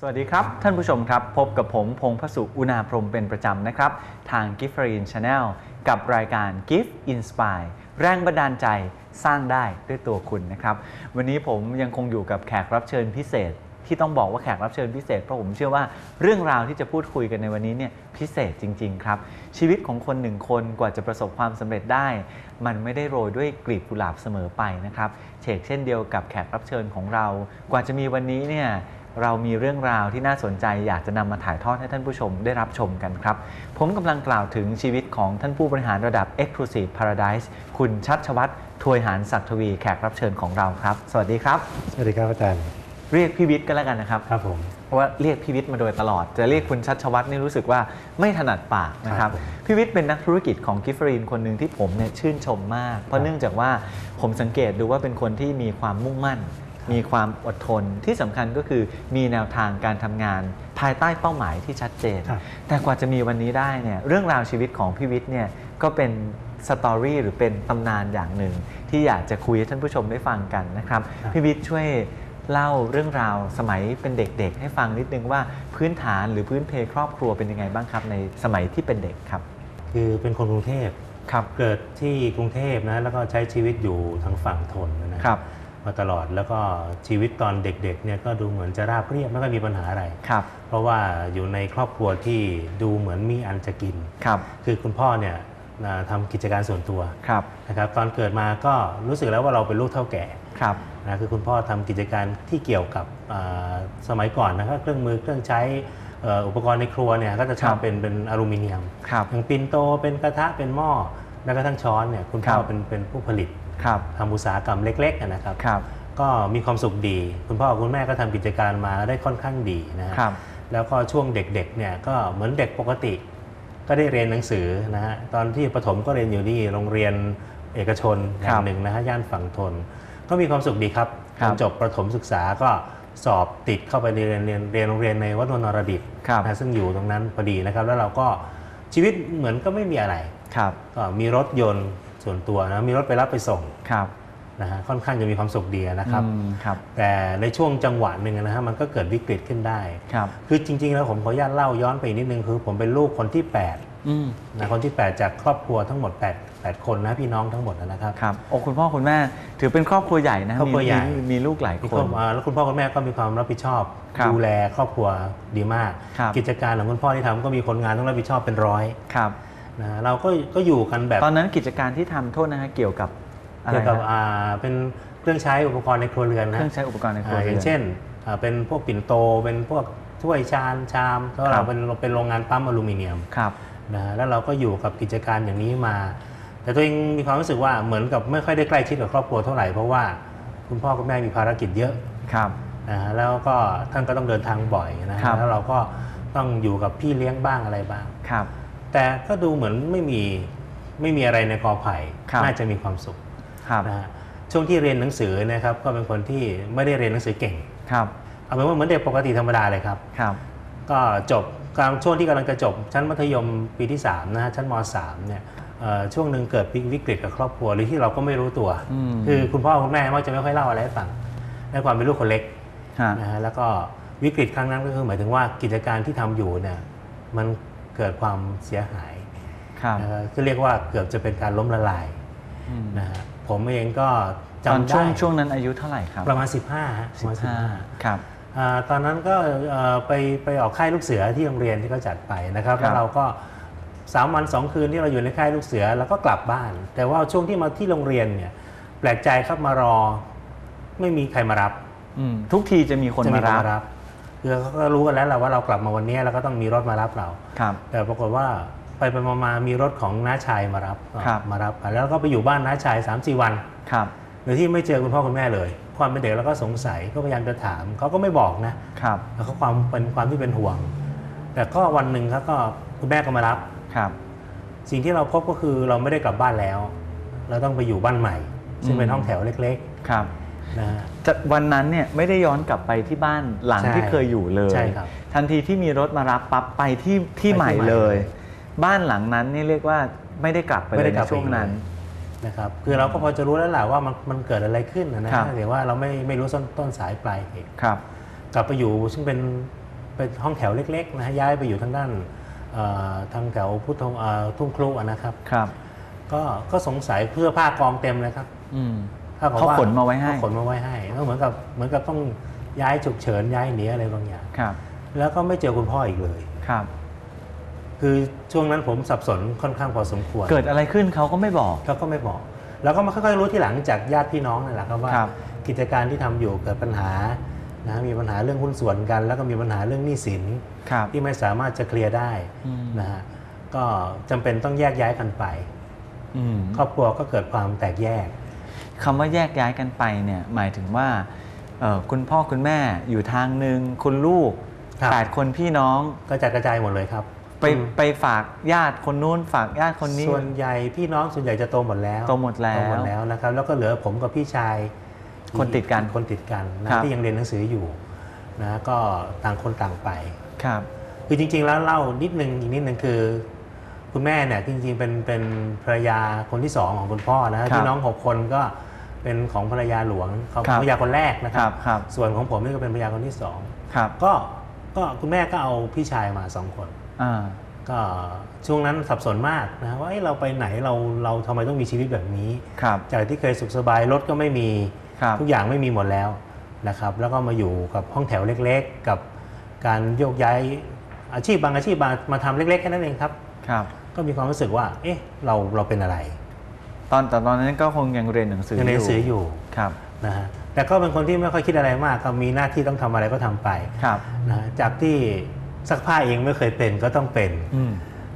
สวัสดีครับ ท่านผู้ชมครับ พบกับผมพงพสุอุณาพรมเป็นประจำนะครับ ทาง g i f t e r i n Channel กับรายการ Gift Inspire แรงบันดาลใจสร้างได้ด้วยตัวคุณนะครับ วันนี้ผมยังคงอยู่กับแขกรับเชิญพิเศษ ที่ต้องบอกว่าแขกรับเชิญพิเศษเพราะผมเชื่อว่าเรื่องราวที่จะพูดคุยกันในวันนี้เนี่ยพิเศษจริง ๆ ครับ ชีวิตของคนหนึ่งคนกว่าจะประสบความสำเร็จได้ มันไม่ได้โรยด้วยกลีบกุหลาบเสมอไปนะครับเชกเช่นเดียวกับแขกรับเชิญของเรา กว่าจะมีวันนี้เนี่ย เรามีเรื่องราวที่น่าสนใจอยากจะนำมาถ่ายทอดให้ท่านผู้ชมได้รับชมกันครับ ผมกำลังกล่าวถึงชีวิตของท่านผู้บริหารระดับ Exclusive Paradise คุณชัดชวัฒน์ทวยหารศักดิ์ทวีแขกรับเชิญของเราครับ สวัสดีครับ สวัสดีครับอาจารย์ เรียกพี่วิทย์ก็แล้วกันนะครับ ครับผม เพราะว่าเรียกพี่วิทย์มาโดยตลอด จะเรียกคุณชัดชวัฒน์นี่รู้สึกว่าไม่ถนัดปากนะครับครับผมพี่วิทย์เป็นนักธุรกิจของกิฟฟรีนคนหนึ่งที่ผมเนี่ยชื่นชมมาก เพครัราะบเนื่องจากว่าผมสังเกตดูว่าเป็นคนที่มีความมุ่งมั่น มีความอดทนที่สำคัญก็คือมีแนวทางการทำงานภายใต้เป้าหมายที่ชัดเจนครับแต่กว่าจะมีวันนี้ได้เนี่ยเรื่องราวชีวิตของพี่วิทย์เนี่ยก็เป็นสตอรี่หรือเป็นตำนานอย่างหนึ่ง ที่อยากจะคุยให้ท่านผู้ชมได้ฟังกันนะครับครับพี่วิทย์ช่วยเล่าเรื่องราวสมัยเป็นเด็กๆ ให้ฟังนิดนึงว่าพื้นฐานหรือพื้นเพครอบครัวเป็นยังไงบ้างครับในสมัยที่เป็นเด็กครับ คือเป็นคนกรุงเทพครับเกิดที่กรุงเทพนะแล้วก็ใช้ชีวิตอยู่ทางฝั่งทนนะครับ มาตลอด แล้วก็ชีวิตตอนเด็กๆเนี่ยก็ดูเหมือนจะราบเรียบไม่ค่อยมีปัญหาอะไร ครับ เพราะว่าอยู่ในครอบครัวที่ดูเหมือนมีอันจะกิน ครับ คือคุณพ่อเนี่ยนะทำกิจการส่วนตัวครับ นะครับตอนเกิดมาก็รู้สึกแล้วว่าเราเป็นลูกเท่าแก่ครับ นะคือคุณพ่อทำกิจการที่เกี่ยวกับอ่าสมัยก่อนนะครับเครื่องมือเครื่องใช้เอ่ออุปกรณ์ในครัวเนี่ยก็จะชอบเป็นเป็นอลูมิเนียม ครับ อย่างปินโตเป็นกระทะเป็นหม้อแม้กระทั่งช้อนเนี่ยคุณพ่อครับ เป็นเป็นผู้ผลิตครับ ทำอุตสาหกรรมเล็กๆอะนะครับครับ ก็มีความสุขดี คุณพ่อคุณแม่ก็ทำกิจการมาได้ค่อนข้างดีนะฮะครับ แล้วก็ช่วงเด็กๆเนี่ยก็เหมือนเด็กปกติ ก็ได้เรียนหนังสือนะฮะตอนที่ประถมก็เรียนอยู่ที่โรงเรียนเอกชนแห่งหนึ่งนะฮะย่านฝั่งทน ก็มีความสุขดีครับครัจบนจบประถมศึกษาก็สอบติดเข้าไปเรียนเรียนเรียนโรงเรียนในวัดนนรดิตครับนะซึ่งอยู่ตรงนั้นพอดีนะครับ แล้วเราก็ชีวิตเหมือนก็ไม่มีอะไรครับก็มีรถยนต์ ส่วนตัวนะมีรถไปรับไปส่งครับนะฮะค่อนข้างจะมีความสุขดีนะครับอืมครับ แต่ในช่วงจังหวะหนึ่งนะฮะมันก็เกิดวิกฤตขึ้นได้ครับคือจริง ๆ แล้วผมขออนุญาตเล่าย้อนไปอีกนิดนึงคือ ผมเป็นลูกคนที่8อืมนะคนที่ 8 จากครอบครัวทั้งหมด 8 8 คนนะพี่น้องทั้งหมดนะครับครับโอ้คุณพ่อคุณแม่ถือเป็นครอบครัวใหญ่นะครอบครัวมีใหญ่มีมีลูกหลายมีคครอนบอ่าแล้วคุณพ่อคุณแม่ก็มีความรับผิดชอบครับดูแลครอบครัวดีมากครับกิจการของคุณพ่อที่ทำก็มีคนงานต้องรับผิดชอบเป็นร้อยครับ นะเราก็ก็อยู่กันแบบตอนนั้นกิจการที่ทำโทษนะฮะเกี่ยวกับอะไรเกี่ยวกับฮะอ่าเป็นเครื่องใช้อุปกรณ์ในครัวเรือนเคนะรื่องใช้อุปกรณ์ในครัวอ่าอเรืย่าองนเช่นอ่าเป็นพวกปิ่นโตเป็นพวกถ้วยชานชามเพราะครัเราบเป็นเป็นโรงงานปั๊มอลูมิเนียมครับนะฮะแล้วเราก็อยู่กับกิจการอย่างนี้มา แต่ตัวเองมีความรู้สึกว่าเหมือนกับไม่ค่อยได้ใกล้ชิดกับครอบครัวเท่าไหร่เพราะว่าคุณพ่อคุณแม่มีภารกิจเยอะครับนะฮะแล้วก็ท่านก็ต้องเดินทางบ่อยนะฮะครับแล้วเราก็ต้องอยู่กับพี่เลี้ยงบ้างอะไรบ้างครับ แต่ก็ดูเหมือนไม่มีไม่มีอะไรในกอไผ่ครับน่าจะมีความสุขครับนะฮะช่วงที่เรียนหนังสือนะครับ ก็เป็นคนที่ไม่ได้เรียนหนังสือเก่งครับเอาเป็นว่าเหมือนเด็กปกติธรรมดาเลยครับครับ ก็จบกลางช่วงที่กำลังจะจบ ชั้นมัธยมปีที่3นะฮะชั้นม 3 เนี่ยเอ่อช่วงหนึ่งเกิดวิกฤตกับครอบครัวหรือที่เราก็ไม่รู้ตัวอืมคือคุณพ่อคุณแม่มักจะไม่ค่อยเล่าอะไรให้ฟังในความเป็นลูกคนเล็กฮะนะฮะแล้วก็วิกฤตครั้งนั้นก็คือหมายถึงว่ากิจการที่ทำอยู่เนี่ยมัน เกิดความเสียหายครับนะฮะคือเรียกว่าเกือบจะเป็นการล้มละลายอืมนะฮะผมเองก็ตอนจำช่วได้งช่วงนั้นอายุเท่าไหร่ครับ ประมาณ 15ฮะประมาณห้า15ครับอ่าตอนนั้นก็เอ่อไปไปออกค่ายลูกเสือที่โรงเรียนที่เขาจัดไปนะครับครับแล้วเราก็สามวันสองคืนที่เราอยู่ในค่ายลูกเสือแล้วก็กลับบ้าน แต่ว่าช่วงที่มาที่โรงเรียนเนี่ยแปลกใจครับมารอ ไม่มีใครมารับอืมทุกทีจะมีคนจะมารับรับ คือเขาก็รู้กันแล้วแหละว่าเรากลับมาวันนี้แล้วก็ต้องมีรถมารับเรา ครับ แต่ปรากฏว่าไปไปมามามีรถของน้าชายมารับครับ มารับแล้วก็ไปอยู่บ้านน้าชาย3าสี่วัน ครับ โดยที่ไม่เจอคุณพ่อคุณแม่เลย ความเป็นเด็กเราก็สงสัยก็พยายามจะถามเขาก็ไม่บอกนะครับ แล้วก็ความเป็นความที่เป็นห่วง แต่ก็วันหนึ่งครับก็คุณแม่ก็มารับ ครับ สิ่งที่เราพบก็คือเราไม่ได้กลับบ้านแล้ว เราต้องไปอยู่บ้านใหม่ ซึ่งเป็นอืมห้องแถวเล็ก ครับๆ นะฮะจะวันนั้นเนี่ยไม่ได้ย้อนกลับไปที่บ้านหลังใช่ที่เคยอยู่เลย ใช่ครับทันทีที่มีรถมารับปั๊บไปที่ที่ไปที่ใหม่ใหม่เลยเลยบ้านหลังนั้นนี่เรียกว่าไม่ได้กลับไปไม่เลได้ยกลัในบไป ช่วงนั้นเลยนะครับคือเราก็พอจะรู้แล้วแหละว่ามันมันเกิดอะไรขึ้นนะนะครับ แต่ว่าเราไม่ไม่รู้ต้นต้นสายปลายเหตุครับ กลับไปอยู่ซึ่งเป็นเป็นห้องแถวเล็กๆนะฮะย้ายไปอยู่ทางด้านเอ่อทางแถวพุทธเอ่อทุ่งครุอะนะครับ ครับ ก็ก็สงสัยเพื่อผ้ากองเต็มเลยครับ อืมถ้กับ เขาว่ขนมาไว้ให้เขาขนมาไว้ให้ก็เหมือนกับเหมือนกับต้องย้ายฉุกเฉินย้ายหนีอะไรบางอย่างครับ แล้วก็ไม่เจอคุณพ่ออีกเลยครับ คือช่วงนั้นผมสับสนค่อนข้างพอสมควร เกิดอะไรขึ้นเขาก็ไม่บอกเขาก็ไม่บอก แล้วก็มาค่อยๆรู้ที่หลังจากญาติพี่น้องนั่นแหละครับว่าครับกิจการที่ทำอยู่เกิดปัญหานะมีปัญหาเรื่องหุ้นส่วนกัน แล้วก็มีปัญหาเรื่องหนี้สินครับที่ไม่สามารถจะเคลียร์ได้อืมนะฮะก็จำเป็นต้องแยกย้ายกันไปอืมครอบครัวก็เกิดความแตกแยก คำว่าแยกย้ายกันไปเนี่ยหมายถึงว่าเอ่อคุณพ่อคุณแม่อยู่ทางหนึ่งคุณลูกครับแปดคนพี่น้องก็จัดกระจายหมดเลยครับ ไปอืมไปฝากญาติคนนู้น ฝากญาติคนนี้ ส่วนใหญ่พี่น้องส่วนใหญ่จะโตหมดแล้วโตหมดแล้วโตหมดแล้วนะครับ แล้วก็เหลือผมกับพี่ชายคนติดกันคนติดกันนะครับที่ยังเรียนหนังสืออยู่นะก็ต่างคนต่างไปครับ คือจริง ๆ แล้วเล่านิดนึงอีกนิดนึงคือ คุณแม่เนี่ยจริงๆเป็นเป็นภรรยาคนที่สองของคุณพ่อนะครัพี่บน้องหกคนก็ เป็นของภรรยาหลวงเขาครับภรรยาคนแรกนะคครัรับบครับ ส่วนของผมนี่ก็เป็นภรรยาคนที่สองครับก็ก็คุณแม่ก็เอาพี่ชายมาสองคนอ่าก็ช่วงนั้นสับสนมากนะว่าเอ้ยเราไปไหนเราเราทำไมต้องมีชีวิตแบบนี้ครับจากที่เคยสุขสบายรถก็ไม่มีครับทุกอย่างไม่มีหมดแล้วนะครับ แล้วก็มาอยู่กับห้องแถวเล็กๆ กับการโยกย้ายอาชีพบางอาชีพมามาทำเล็กๆแค่นั้นเองครับครับก็มีความรู้สึกว่า เอ๊ะเราเราเป็นอะไร ตอนแต่ตอนนั้นก็คงยังเรียนหนังสือยังเรียนหนังสือออยู่ยู่ครับนะฮะแต่ก็เป็นคนที่ไม่ค่อยคิดอะไรมากก็มีหน้าที่ต้องทำอะไรก็ทำไปครับนะฮะจากที่ซักผ้าเองไม่เคยเป็นก็ต้องเป็นอืม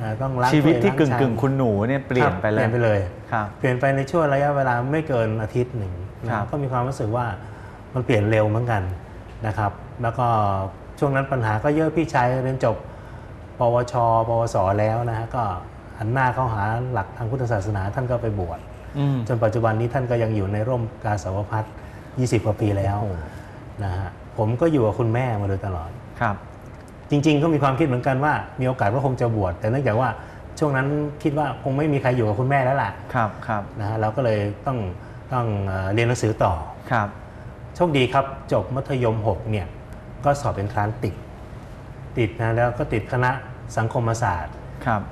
นะต้องล้างชีวิตถ้ยที่ล้างกึ่งชามกึ่งคุณหนูเนี่ยเปลี่ยนไปครับเลเปลี่ยยนไปเลยครับเปลี่ยนไปในช่วงระยะเวลาไม่เกินอาทิตย์หนึ่งนะครับก็มีความรู้สึกว่ามันเปลี่ยนเร็วเหมือนกันนะครับ แล้วก็ช่วงนั้นปัญหาก็เยอะพี่ชายเรียนจบ ปวช ปวสแล้วนะฮะก็ หันหน้าเข้าหาหลักทางพุทธศาสนาท่านก็ไปบวชอืมจนปัจจุบันนี้ท่านก็ยังอยู่ในร่มกาสาวพัฒน์20 กว่าปีแล้วโอ้นะฮะผมก็อยู่กับคุณแม่มาโดยตลอดครับ จริง ๆ ก็มีความคิดเหมือนกันว่า มีโอกาสว่าคงจะบวชแต่เนื่องจากว่าช่วงนั้นคิดว่าคงไม่มีใครอยู่กับคุณแม่แล้วล่ะครับครับนะฮะเราก็เลยต้องต้องเอ่อเรียนหนังสือต่อครับโชคดีครับจบมัธยม 6 เนี่ยก็สอบเป็นทรานติดติดนะแล้วก็ติดคณะสังคมศาสตร์ครับ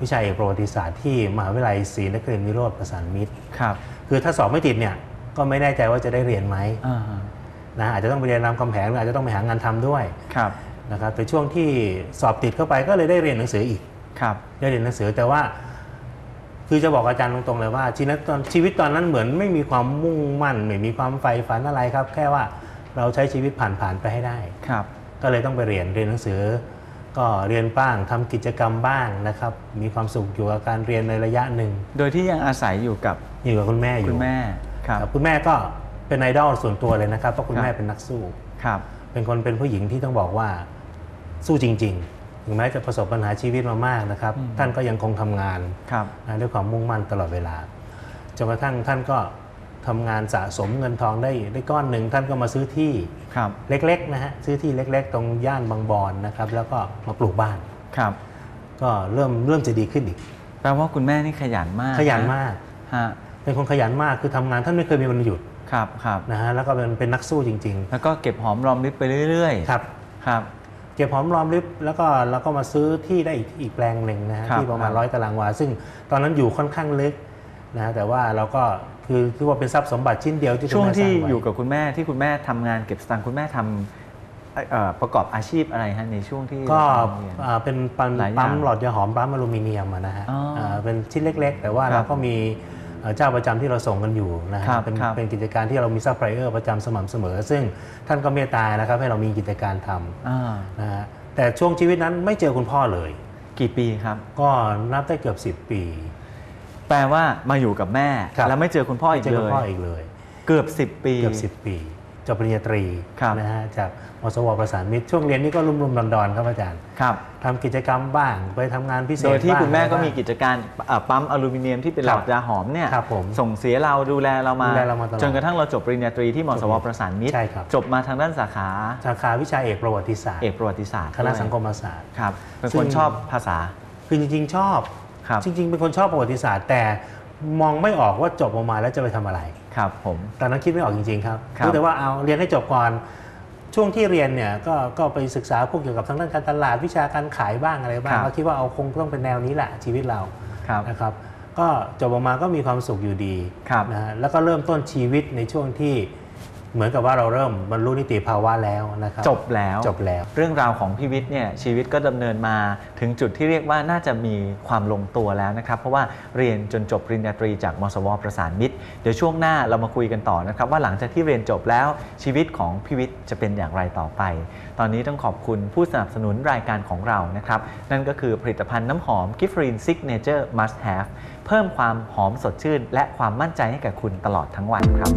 วิชาเอกประวัติศาสตร์ที่มหาวิทยาลัยศรีนครินทรวิโรธประสานมิตรครับคือถ้าสอบไม่ติดเนี่ยก็ไม่แน่ใจว่าจะได้เรียนไหมอ่านะอาจจะต้องไปเรียนรามคำแหงหรืออาจจะต้องไปหางานทำด้วยครับนะครับแต่ช่วงที่สอบติดเข้าไปก็เลยได้เรียนหนังสืออีกครับได้เรียนหนังสือแต่ว่า คือจะบอกอาจารย์ตรงๆเลยว่าชีวิตตอนชีวิตตอนนั้นเหมือนไม่มีความมุ่งมั่นไม่มีความใฝ่ฝันอะไรครับ แค่ว่าเราใช้ชีวิตผ่านๆไปให้ได้ครับ ก็เลยต้องไปเรียนเรียนหนังสือ ก็เรียนบ้างทำกิจกรรมบ้างนะครับ มีความสุขอยู่กับการเรียนในระยะหนึ่ง โดยที่ยังอาศัยอยู่กับอยู่กับคุณแม่อยู่คุณแม่ครับครับคุณแม่ก็เป็นไอดอลส่วนตัวเลยนะครับเพราะคุณครับแม่เป็นนักสู้ครับ เป็นคนเป็นผู้หญิงที่ต้องบอกว่าสู้จริง ๆ ถึงแม้จะประสบปัญหาชีวิตมามากนะครับอืมท่านก็ยังคงทำงานครับนะด้วยความมุ่งมั่นตลอดเวลาจนกระทั่งท่านก็ ทำงานสะสมเงินทองได้ได้ก้อนหนึ่งท่านก็มาซื้อที่ครับเล็กๆนะฮะซื้อที่เล็ก ๆ ตรงย่านบางบอนนะครับแล้วก็มาปลูกบ้านครับ ก็เริ่มเริ่มจะดีขึ้นอีกแปลว่าคุณแม่นี่ขยันมาก ขยันนะมากฮะเป็นคนขยันมากคือทำงานท่านไม่เคยมีวันหยุดครับครับนะฮะแล้วก็เป็นเป็นนักสู้จริงแล้วก็เก็บหอมรอมริบไปเรื่อยๆครับๆครับเก็บหอมรอมริบแล้วก็แล้วก็มาซื้อที่ได้อีกอีกแปลงหนึ่งนะฮะครับที่ประมาณครับร้อยตารางวา ซึ่งตอนนั้นอยู่ค่อนข้างลึกนะฮะแต่ว่าเราก็ คือคือว่าเป็นทรัพย์สมบัติชิ้นเดียวที่คุณช่วงแม่สที่ร้างไว้ อยู่กับคุณแม่ที่คุณแม่ทำงานเก็บสตางค์คุณแม่ทำเอ่อเอ่อประกอบอาชีพอะไรฮะในช่วงที่ก็เรียน อ่าเป็นปั๊มหลายอย่างปั๊มหลอดยาหอมปั๊มอลูมิเนียมอะนะฮะอ๋ออ่าเป็นชิ้นเล็ก ๆ แต่ว่าครับเราก็มีเอ่อเจ้าประจำที่เราส่งกันอยู่นะฮะครับเป็นครับเป็นกิจการที่เรามีซัพพลายเออร์ประจำสม่ำเสมอ ซึ่งท่านก็เมตตานะครับให้เรามีกิจการทอ่าำนะฮะแต่ช่วงชีวิตนั้นไม่เจอคุณพ่อเลย กี่ปีครับ ก็นับได้เกือบ 10 ปี แปลว่ามาอยู่กับแม่ ครับ แล้วไม่เจอคุณพ่ออีกเจอเลคุณย พ่ออีกเลย เกือบ 10 ปี เกือบ 10 ปีจบปริญญาตรีครับนะฮะจากมสวประสานมิตรช่วงเรียนนี่ก็รุ่มๆดอนๆครับอาจารย์ครับ ทำกิจกรรมบ้างไปทำงานพิเศษโดยที่บ้าง คุณแม่ก็อะไรมีบ้างกิจการอ่าปั๊มอลูมิเนียมที่เป็นหลครัอบดยาหอมเนี่ยครับผมส่งเสียเราดูแลเรามา ดูแลเรามาตลอดจนกระทั่งเราจบปริญญาตรีที่มสวประสานมิตร ใช่ครับ จบมาทางด้านสาขาสาขาวิชาเอกประวัติศาสตร์ เอกประวัติศาสตร์คณะด้วยสังคมศาสตร์ ครับเป็นซึ่คนงชอบภาษา คือจริงๆชอบ ครับ จริง ๆ เป็นคนชอบประวัติศาสตร์ แต่มองไม่ออกว่าจบออกมาแล้วจะไปทำอะไร ครับผมตอนนั้นคิดไม่ออกจริงๆครับครับรู้แต่ว่าเอาเรียนให้จบก่อนช่วงที่เรียนเนี่ยก็ก็ไปศึกษาพวกเกี่ยวกับทางด้านการตลาดวิชาการขายบ้างอะไรบ้างครับก็คิดว่าเอาคงต้องเป็นแนวนี้แหละชีวิตเราครับนะครับก็จบออกมาก็มีความสุขอยู่ดีครับนะฮะแล้วก็เริ่มต้นชีวิตในช่วงที่ เหมือนกับว่าเราเริ่มบรรลุนิติภาวะแล้วนะครับจบแล้วจบแล้ว เรื่องราวของพี่วิทย์เนี่ยชีวิตก็ดำเนินมาถึงจุดที่เรียกว่าน่าจะมีความลงตัวแล้วนะครับ เพราะว่าเรียนจนจบปริญญาตรีจากมสวประสานมิตร เดี๋ยวช่วงหน้าเรามาคุยกันต่อนะครับ ว่าหลังจากที่เรียนจบแล้วชีวิตของพี่วิทย์จะเป็นอย่างไรต่อไป ตอนนี้ต้องขอบคุณผู้สนับสนุนรายการของเรานะครับนั่นก็คือผลิตภัณฑ์น้ำหอมกิฟฟรีนซิกเนเจอร์มัสแฮเพิ่มความหอมสดชื่น และความมั่นใจให้แก่คุณตลอดทั้งวันครับ